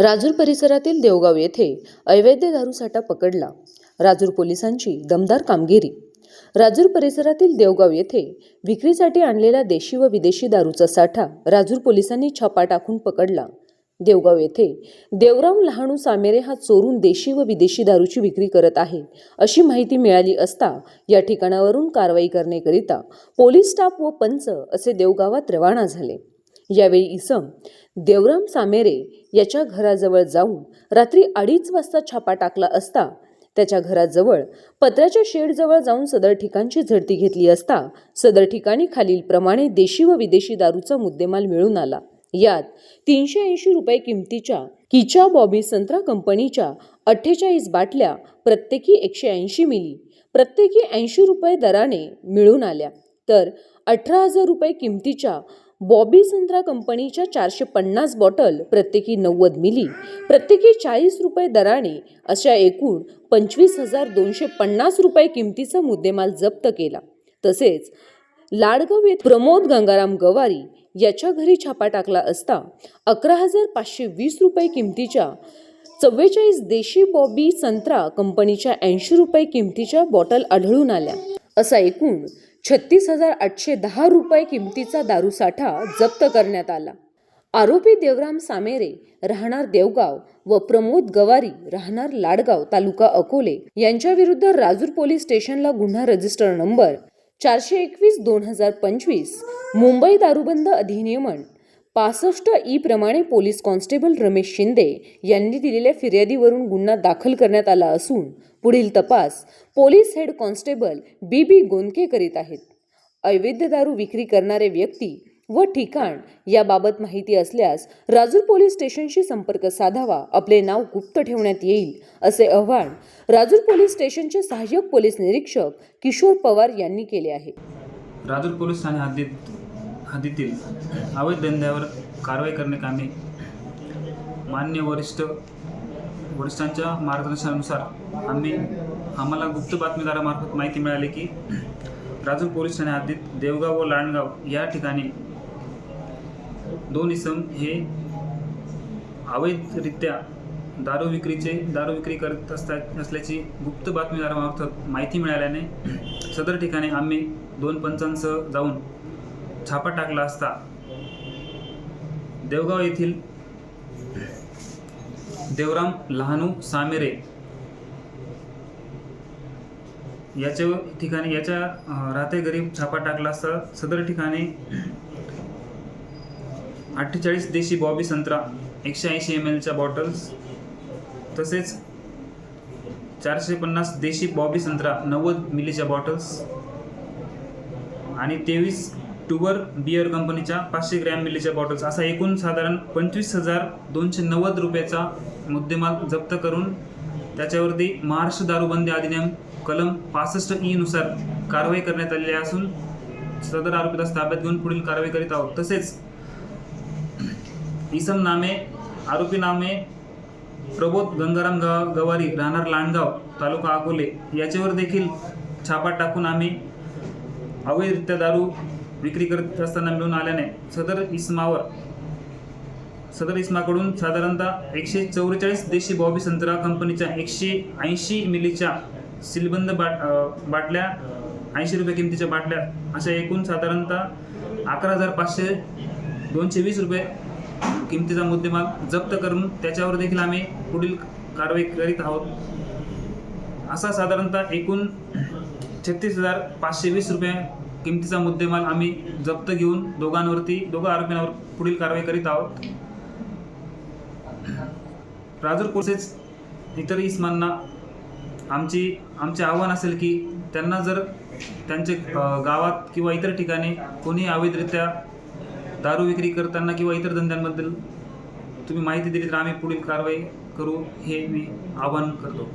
राजूर परिसरातील देवगाव येथे अवैध दारूसाठा पकडला. राजूर पोलिसांची दमदार कामगिरी. राजूर परिसरातील देवगाव येथे विक्रीसाठी आणलेला देशी व विदेशी दारूचा साठा राजूर पोलिसांनी छापा टाकून पकडला. देवगाव येथे देवराम लहाणू सामेरे हा चोरून देशी व विदेशी दारूची विक्री करत आहे अशी माहिती मिळाली असता या ठिकाणावरून कारवाई करण्याकरिता पोलीस स्टाफ व पंच असे देवगावात रवाना झाले. यावेळी इसम देवराम सामेरे याच्या घराजवळ जाऊन रात्री अडीच वाजता छापा टाकला असता त्याच्या घराजवळ पत्र्याच्या शेडजवळ जाऊन सदर ठिकाणची झडती घेतली असता सदर ठिकाणी खालीलप्रमाणे देशी व विदेशी दारूचा मुद्देमाल मिळून आला. यात तीनशे ऐंशी रुपये किमतीच्या किचा बॉबी संत्रा कंपनीच्या अठ्ठेचाळीस बाटल्या प्रत्येकी एकशे ऐंशी मिली प्रत्येकी ऐंशी रुपये दराने मिळून आल्या. तर अठरा हजार रुपये किमतीच्या बॉबी संत्रा कंपनीच्या चारशे पन्नास बॉटल प्रत्येकी नव्वद मिली प्रत्येकी चाळीस रुपये दराने अशा एकूण पंचवीस हजार दोनशे पन्नास रुपये किमतीचा मुद्देमाल जप्त केला. तसेच लाडगाव येथे प्रमोद गंगाराम गवारी याच्या घरी छापा टाकला असता अकरा हजार पाचशे वीस रुपये किमतीच्या चव्वेचाळीस देशी बॉबी संत्रा कंपनीच्या ऐंशी रुपये किमतीच्या बॉटल आढळून आल्या. असा एकूण छत्तीस हजार आठशे दहा रुपये किमतीचा दारूसाठा जप्त करण्यात आला. आरोपी देवराम सामेरे राहणार देवगाव व प्रमोद गवारी राहणार लाडगाव तालुका अकोले यांच्या विरुद्ध राजूर पोलीस स्टेशनला गुन्हा रजिस्टर नंबर चारशे एकवीस दोन हजार पंचवीस मुंबई दारूबंद अधिनियमन पासष्ट ई प्रमाणे पोलीस कॉन्स्टेबल रमेश शिंदे यांनी दिलेल्या फिर्यादीवरून गुन्हा दाखल करण्यात आला असून पुढील तपास police head constable B B Gondke करीत आहेत. अवैध दारू विक्री करणारे व्यक्ती व ठिकाण याबाबत माहिती असल्यास राजूर पोलीस स्टेशनशी संपर्क साधावा आपले नाव गुप्त ठेवण्यात येईल असे आवाहन राजूर पोलीस स्टेशनचे सहाय्यक पोलीस निरीक्षक किशोर पवार यांनी केले आहे. राजूर पोलीस ठाणे हद्दीत हद्दीतील अवैध धंद्यावर कारवाई करण्याकामी मान्य वरिष्ठ वरिष्ठांच्या मार्गदर्शनानुसार आम्ही आम्हाला गुप्त बातमीदारामार्फत माहिती मिळाली की राजूर पोलीस ठाणे हद्दीत देवगाव व लांडगाव या ठिकाणी दोन इसम हे अवैधरित्या दारू विक्रीचे दारू विक्री करत असतात असल्याची गुप्त बातमीदारामार्फत माहिती मिळाल्याने सदर ठिकाणी आम्ही दोन पंचांसह जाऊन छापा टाकला असता. देवगाव येथील देवराम लहानू सामेरे याच्या ठिकाणी याच्या राहते गरीब छापा टाकला असता. सदर ठिकाणी अठ्ठेचाळीस देशी बॉबी संत्रा एकशे ऐंशी एम एलच्या बॉटल्स तसेच चारशे पन्नास देशी बॉबी संत्रा नव्वद मिलीच्या बॉटल्स आणि तेवीस टुवर बियर कंपनीच्या पाचशे ग्रॅम मिलीच्या बॉटल्स. असा एकूण साधारण पंचवीस हजार दोनशे नव्वद रुपयाचा मुद्देमाल जप्त करून त्याच्यावरती महाराष्ट्र दारूबंदी अधिनियम कलम पासष्ट ई नुसार कारवाई करण्यात आलेली असून सदर आरोपीला ताब्यात घेऊन पुढील कारवाई करीत आहोत. तसेच इसम नामे आरोपी नामे प्रबोध गंगाराम ग गवारी राहणार लांडगाव तालुका अकोले याच्यावर देखील छापा टाकून आम्ही अवैधरित्या दारू विक्री करत असताना मिळून आल्याने सदर इस्मावर सदर इस्माकडून साधारणतः एकशे चौवेचाळीस देशी बॉबी संत्रा कंपनीच्या एकशे ऐंशी मिलीच्या सिलबंद बाट बाटल्या ऐंशी रुपये किमतीच्या बाटल्या अशा एकूण साधारणतः अकरा हजार पाचशे दोनशे वीस रुपये किमतीचा मुद्देमाल जप्त करून त्याच्यावर देखील आम्ही पुढील कारवाई करीत आहोत. असा साधारणतः एकूण छत्तीस हजार पाचशे वीस रुपये किमतीचा मुद्देमाल आम्ही जप्त घेऊन दोघांवरती दोघं आरोपींवर पुढील कारवाई करीत आहोत. राजूर कोर्सेस इतर इस्मांना आमची आमचे आव्हान असेल की त्यांना जर त्यांचे गावात किंवा इतर ठिकाणी कोणी अवैधरित्या दारू विक्री करताना किंवा इतर धंद्यांबद्दल तुम्ही माहिती दिली तर आम्ही पुढील कारवाई करू हे मी आवाहन करतो.